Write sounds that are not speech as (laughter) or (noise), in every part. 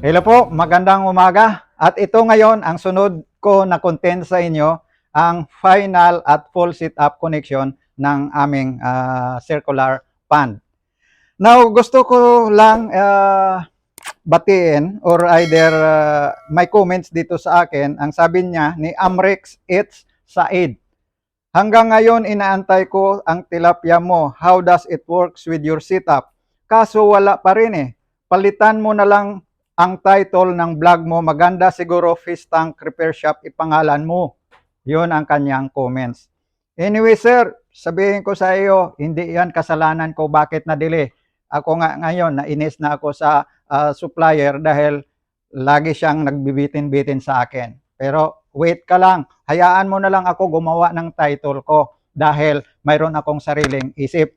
Hello po, magandang umaga. At ito ngayon ang sunod ko na content sa inyo, ang final at full setup connection ng aming ah, circular pan. Now, gusto ko lang ah, batiin or either ah, may comments dito sa akin. Ang sabi niya ni Amrex It's Said. Hanggang ngayon inaantay ko ang tilapia mo. How does it works with your setup? Kaso wala pa rin eh. Palitan mo na lang ang title ng vlog mo, maganda siguro Fish Tank Repair Shop ipangalan mo. Yun ang kanyang comments. Anyway sir, sabihin ko sa iyo, hindi yan kasalanan ko bakit na-delay. Ako nga ngayon, nainis na ako sa ah, supplier dahil lagi siyang nagbibitin-bitin sa akin. Pero wait ka lang, hayaan mo na lang ako gumawa ng title ko dahil mayroon akong sariling isip.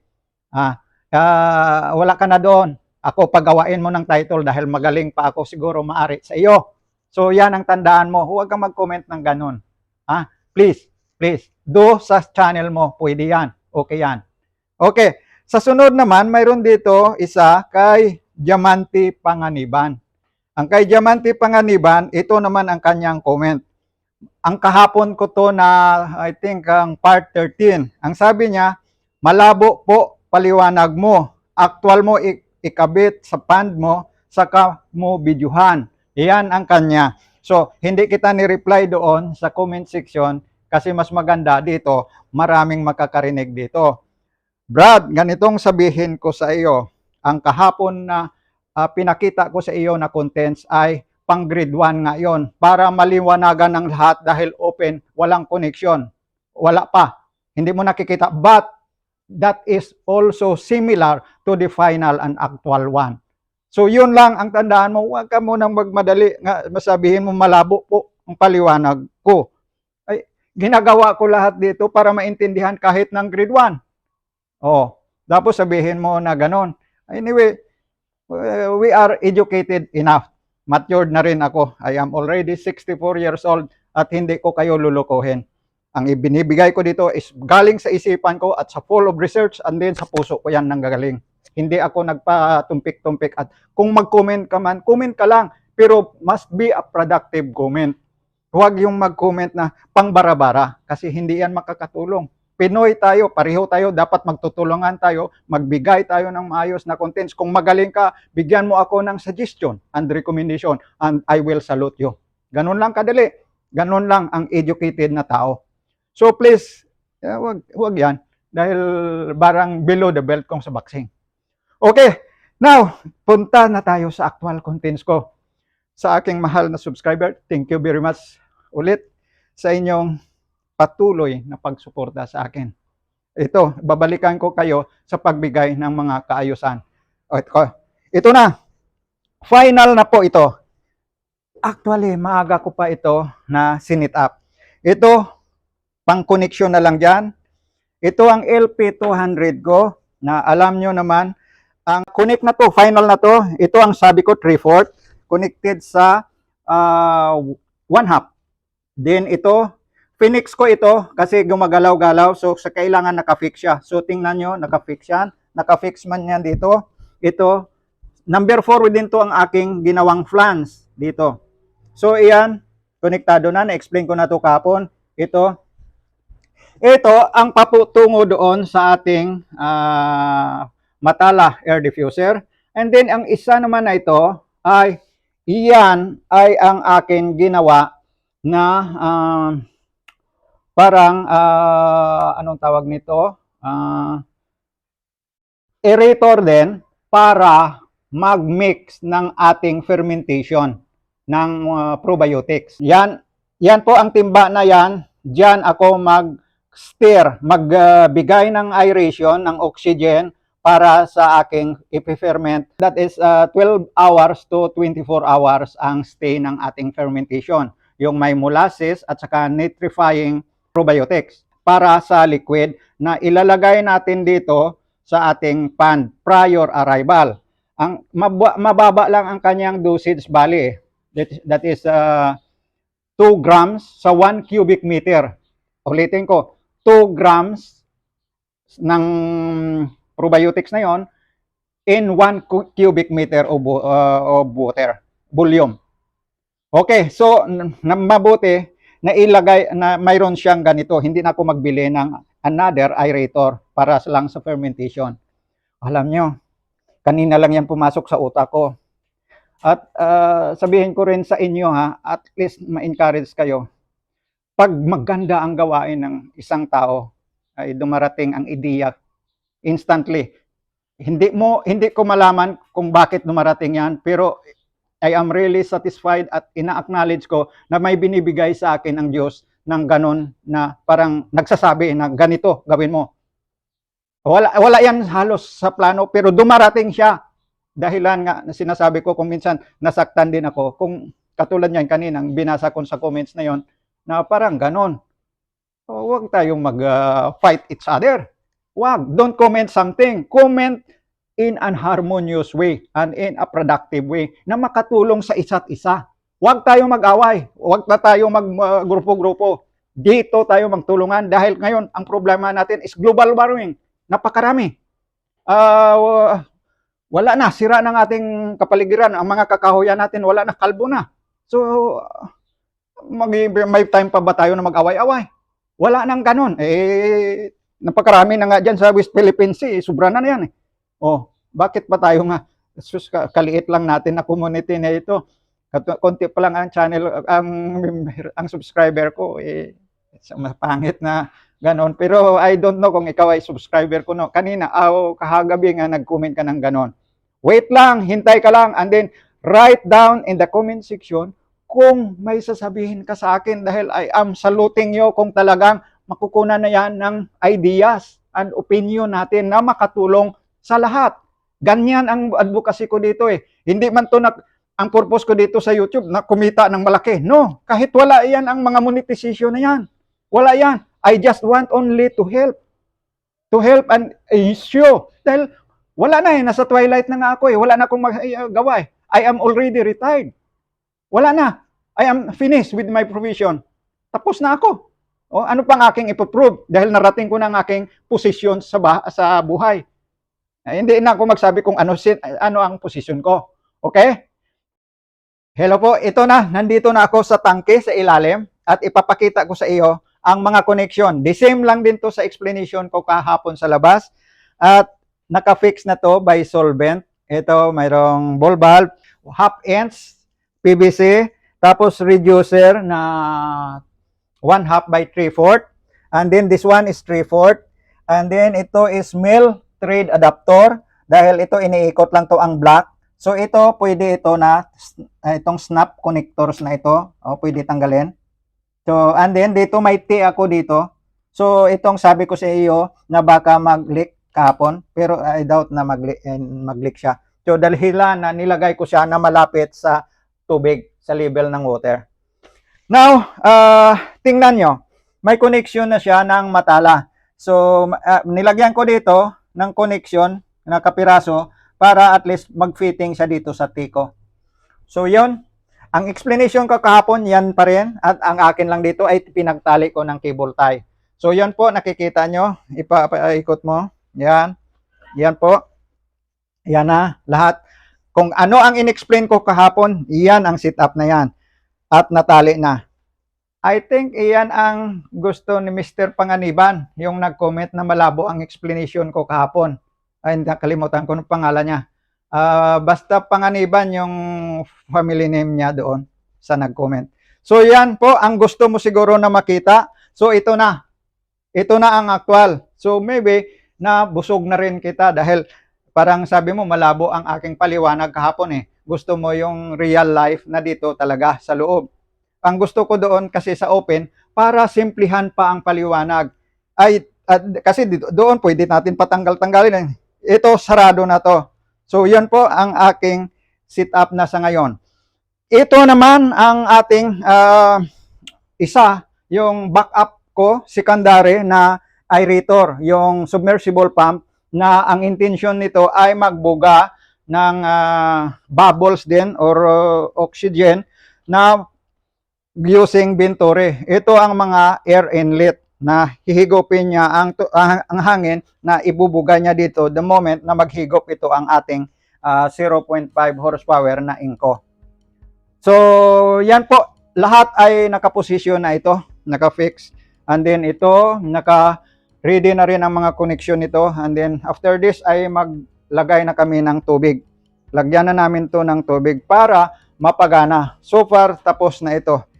Ah, ah, wala ka na doon ako pagawain mo ng title dahil magaling pa ako siguro maari sa iyo. So yan ang tandaan mo. Huwag kang mag-comment ng ganun. Ha? Please, please. Do sa channel mo. Pwede yan. Okay yan. Okay. Sa sunod naman, mayroon dito isa kay Diamante Panganiban. Ang kay Diamante Panganiban, ito naman ang kanyang comment. Ang kahapon ko to na I think ang part 13. Ang sabi niya, malabo po paliwanag mo. Actual mo ikabit sa pand mo, saka mo bidyuhan. Iyan ang kanya. So, hindi kita ni-reply doon sa comment section kasi mas maganda dito, maraming makakarinig dito. Brad, ganitong sabihin ko sa iyo, ang kahapon na ah, pinakita ko sa iyo na contents ay pang grade 1 nga yon para maliwanagan ng lahat dahil open, walang connection. Wala pa. Hindi mo nakikita. But that is also similar to the final and actual one. So yun lang ang tandaan mo, huwag ka munang magmadali nga masabihin mo malabo po ang paliwanag ko. Ay, ginagawa ko lahat dito para maintindihan kahit ng grade 1. Oh, tapos sabihin mo na ganon. Anyway, uh, we are educated enough. Matured na rin ako. I am already 64 years old at hindi ko kayo lulukuhin ang ibinibigay ko dito is galing sa isipan ko at sa full of research and then sa puso ko yan nanggagaling. Hindi ako nagpatumpik-tumpik at kung mag-comment ka man, comment ka lang. Pero must be a productive comment. Huwag yung mag-comment na pangbarabara kasi hindi yan makakatulong. Pinoy tayo, pareho tayo, dapat magtutulungan tayo, magbigay tayo ng maayos na contents. Kung magaling ka, bigyan mo ako ng suggestion and recommendation and I will salute you. Ganun lang kadali. Ganun lang ang educated na tao. So please, eh, wag, wag yan. Dahil barang below the belt kong sa boxing. Okay, now, punta na tayo sa actual contents ko. Sa aking mahal na subscriber, thank you very much ulit sa inyong patuloy na pagsuporta sa akin. Ito, babalikan ko kayo sa pagbigay ng mga kaayusan. Ito, ito na. Final na po ito. Actually, maaga ko pa ito na sinit up. Ito, pang connection na lang dyan. Ito ang LP200 ko na alam nyo naman, ang connect na to, final na to, ito ang sabi ko 3/4 connected sa ah, one half. Then ito, Phoenix ko ito kasi gumagalaw-galaw so sa kailangan nakafix siya. So tingnan nyo, nakafix yan. Nakafix man yan dito. Ito, number 4 din to ang aking ginawang flans dito. So iyan, konektado na, na-explain ko na to kahapon. Ito, ito ang paputungo doon sa ating ah, Matala air diffuser. And then ang isa naman na ito ay iyan ay ang akin ginawa na ah, parang ah, anong tawag nito? Ah, aerator din para mag-mix ng ating fermentation ng ah, probiotics. Yan, yan po ang timba na yan. Diyan ako mag-stir, magbigay ng aeration, ng oxygen para sa aking ipiferment. That is uh, 12 hours to 24 hours ang stay ng ating fermentation. Yung may molasses at saka nitrifying probiotics para sa liquid na ilalagay natin dito sa ating pan prior arrival. Ang mab- mababa lang ang kanyang dosage bali. That that is uh, 2 grams sa 1 cubic meter. Ulitin ko, 2 grams ng probiotics na yon in 1 cu- cubic meter of, uh, of water. volume. Okay, so na mabuti na ilagay na mayroon siyang ganito. Hindi na ako magbili ng another aerator para lang sa fermentation. Alam nyo, kanina lang yan pumasok sa utak ko. At ah, sabihin ko rin sa inyo ha, at least ma-encourage kayo. Pag maganda ang gawain ng isang tao, ay dumarating ang ideya instantly. Hindi mo hindi ko malaman kung bakit dumarating yan, pero I am really satisfied at ina-acknowledge ko na may binibigay sa akin ang Diyos ng ganon na parang nagsasabi na ganito gawin mo. Wala, wala yan halos sa plano pero dumarating siya. Dahilan nga na sinasabi ko kung minsan nasaktan din ako. Kung katulad niyan kaninang binasa ko sa comments na yon na parang ganon. So, huwag tayong mag-fight each other. Wag, don't comment something. Comment in an harmonious way and in a productive way na makatulong sa isa't isa. Huwag tayong mag-away. Huwag na tayong mag-grupo-grupo. Dito tayo magtulungan dahil ngayon ang problema natin is global warming. Napakarami. Wa- wala na, sira ng ating kapaligiran. Ang mga kakahuyan natin, wala na, kalbo na. So, mag, may time pa ba tayo na mag-away-away? Wala nang ganun. Eh, napakarami na nga dyan sa West Philippines Sea. Sobra na na yan eh. Oh, bakit pa tayo nga sus, ka- kaliit lang natin na community na ito. Konti pa lang ang channel, ang ang subscriber ko eh sa mapangit na ganon. Pero I don't know kung ikaw ay subscriber ko no. Kanina, aw kahagabi nga nag-comment ka ng ganon. Wait lang, hintay ka lang and then write down in the comment section kung may sasabihin ka sa akin dahil I am saluting you kung talagang makukunan na yan ng ideas and opinion natin na makatulong sa lahat. Ganyan ang advocacy ko dito eh. Hindi man to na, ang purpose ko dito sa YouTube na kumita ng malaki. No, kahit wala yan ang mga monetization na yan. Wala yan. I just want only to help. To help an issue. Dahil wala na eh, nasa twilight na nga ako eh. Wala na akong magawa eh. I am already retired. Wala na. I am finished with my provision. Tapos na ako. O, ano pang aking ipoprove? Dahil narating ko na ang aking posisyon sa, sa buhay. Eh, hindi na ako magsabi kung ano, sin- ano ang posisyon ko. Okay? Hello po, ito na, nandito na ako sa tangke sa ilalim at ipapakita ko sa iyo ang mga connection. The same lang din to sa explanation ko kahapon sa labas at naka-fix na to by solvent. Ito, mayroong ball valve, half inch PVC, tapos reducer na 1 half by 3 fourth. And then this one is 3 fourth. And then ito is male trade adapter dahil ito iniikot lang to ang black. So ito pwede ito na itong snap connectors na ito, oh, pwede tanggalin. So and then dito may T ako dito. So itong sabi ko sa iyo na baka mag-leak kahapon pero I doubt na mag-leak, eh, siya. So dahil na nilagay ko siya na malapit sa tubig sa level ng water. Now, uh, tingnan nyo, may connection na siya ng matala. So, uh, nilagyan ko dito ng connection na kapiraso para at least mag-fitting siya dito sa tiko. So, yun. Ang explanation ko kahapon, yan pa rin. At ang akin lang dito ay pinagtali ko ng cable tie. So, yan po, nakikita nyo. Ipaikot mo. Yan. Yan po. Yan na, lahat. Kung ano ang inexplain ko kahapon, yan ang setup na yan. At natali na. I think iyan ang gusto ni Mr. Panganiban, yung nag-comment na malabo ang explanation ko kahapon. Ay, nakalimutan ko ng pangalan niya. Ah, basta Panganiban yung family name niya doon sa nag-comment. So yan po ang gusto mo siguro na makita. So ito na. Ito na ang actual. So maybe na busog na rin kita dahil parang sabi mo malabo ang aking paliwanag kahapon eh. Gusto mo yung real life na dito talaga sa loob ang gusto ko doon kasi sa open para simplihan pa ang paliwanag. Ay at, kasi doon pwede natin patanggal-tanggalin. Ito sarado na to. So 'yan po ang aking setup na sa ngayon. Ito naman ang ating ah, isa, yung backup ko, secondary na aerator, yung submersible pump na ang intention nito ay magbuga ng ah, bubbles din or uh, oxygen na using Venturi. Ito ang mga air inlet na hihigupin niya ang, ang, ang hangin na ibubuga niya dito the moment na maghigop ito ang ating ah, 0.5 horsepower na inko. So, yan po. Lahat ay nakaposisyon na ito, naka-fix. And then ito, naka-ready na rin ang mga connection nito. And then after this ay maglagay na kami ng tubig. Lagyan na namin to ng tubig para mapagana. So far, tapos na ito.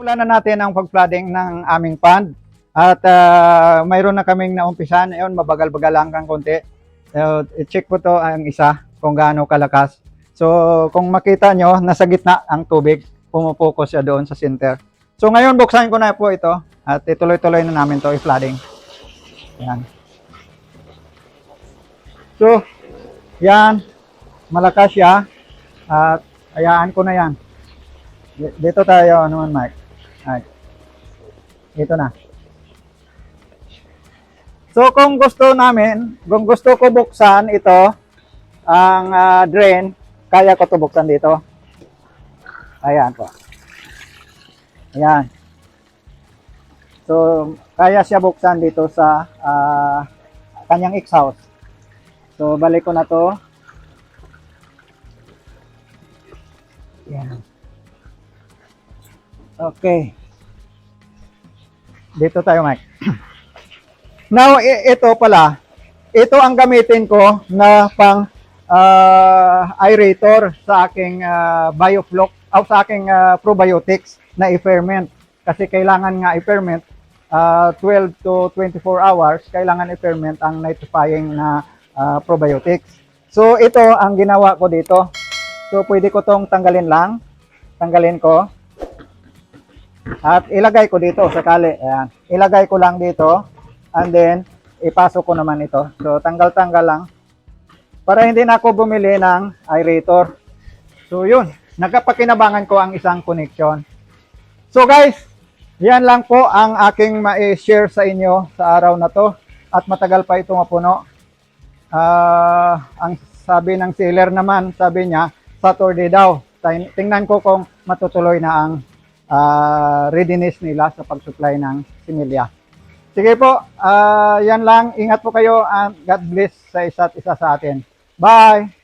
Simulan na natin ang pag-flooding ng aming pond. At ah, mayroon na kaming naumpisan. Ayun, mabagal-bagal lang kang konti. So, i-check ko to ang isa kung gaano kalakas. So, kung makita nyo, nasa gitna ang tubig. Pumupokus siya doon sa center. So, ngayon buksan ko na po ito. At ituloy-tuloy na namin to i-flooding. Yan. So, yan. Malakas siya. At ayaan ko na yan. Dito tayo, ano man, Mike. Ay. Ito na. So, kung gusto namin, kung gusto ko buksan ito, ang ah, drain, kaya ko to buksan dito. Ayan po. Ayan. So, kaya siya buksan dito sa ah, kanyang exhaust. So, balik ko na to. Ayan. Okay. Dito tayo, Mike. (clears throat) Now, ito pala, ito ang gamitin ko na pang ah, aerator sa aking uh, biofloc, o sa aking ah, probiotics na i-ferment. Kasi kailangan nga i-ferment ah, 12 to 24 hours, kailangan i-ferment ang nitrifying na ah, probiotics. So, ito ang ginawa ko dito. So, pwede ko tong tanggalin lang. Tanggalin ko. At ilagay ko dito sakali. Ayan. Ilagay ko lang dito. And then, ipasok ko naman ito. So, tanggal-tanggal lang. Para hindi na ako bumili ng aerator. So, yun. Nagkapakinabangan ko ang isang connection. So, guys, yan lang po ang aking ma-share sa inyo sa araw na to. At matagal pa ito mapuno. Ah, ang sabi ng seller naman, sabi niya, Saturday daw. Tin- Tingnan ko kung matutuloy na ang ah, readiness nila sa pag-supply ng similya. Sige po, ah, yan lang. Ingat po kayo and God bless sa isa't isa sa atin. Bye!